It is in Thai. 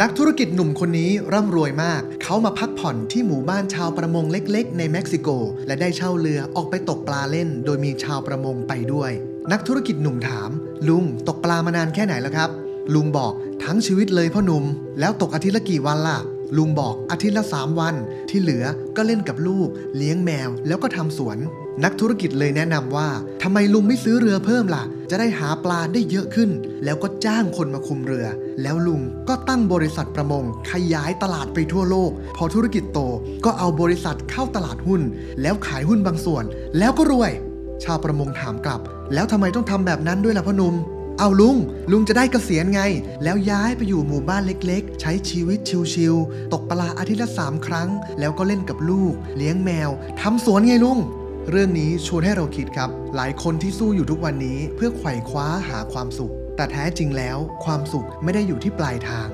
นักธุรกิจหนุ่มคนนี้ร่ำรวยมาก เขามาพักผ่อนที่หมู่บ้านชาวประมงเล็กๆ ในเม็กซิโก และได้เช่าเรือออกไปตกปลาเล่น โดยมีชาวประมงไปด้วย นักธุรกิจหนุ่มถาม ลุงตกปลามานานแค่ไหนแล้วครับ ลุงบอกทั้งชีวิตเลยพ่อหนุ่มแล้วตกอาทิตย์ละกี่วันล่ะ ลุงบอกอาทิตย์ละ 3 วัน ที่เหลือก็เล่นกับลูก เลี้ยงแมว แล้วก็ทำสวน นักธุรกิจเลยแนะนำว่าทำไมลุงไม่ซื้อเรือเพิ่มล่ะ จะได้หาปลาได้เยอะขึ้น แล้วก็จ้างคนมาคุมเรือ แล้วลุงก็ตั้งบริษัทประมง ขยายตลาดไปทั่วโลก พอธุรกิจโตก็เอาบริษัทเข้าตลาดหุ้น แล้วขายหุ้นบางส่วน แล้วก็รวย ชาวประมงถามกลับ แล้วทำไมต้องทำแบบนั้นด้วยล่ะพ่อหนุ่ม เอาลุง ลุงจะได้เกษียณไง แล้วย้ายไปอยู่หมู่บ้านเล็กๆ ใช้ชีวิตชิวๆตกปลาอาทิตย์ละสามครั้ง แล้วก็เล่นกับลูก เลี้ยงแมวทำสวนไงลุง เรื่องนี้ชวนให้เราคิดครับ หลายคนที่สู้อยู่ทุกวันนี้เพื่อไขว่คว้าหาความสุข แต่แท้จริงแล้ว ความสุขไม่ได้อยู่ที่ปลายทาง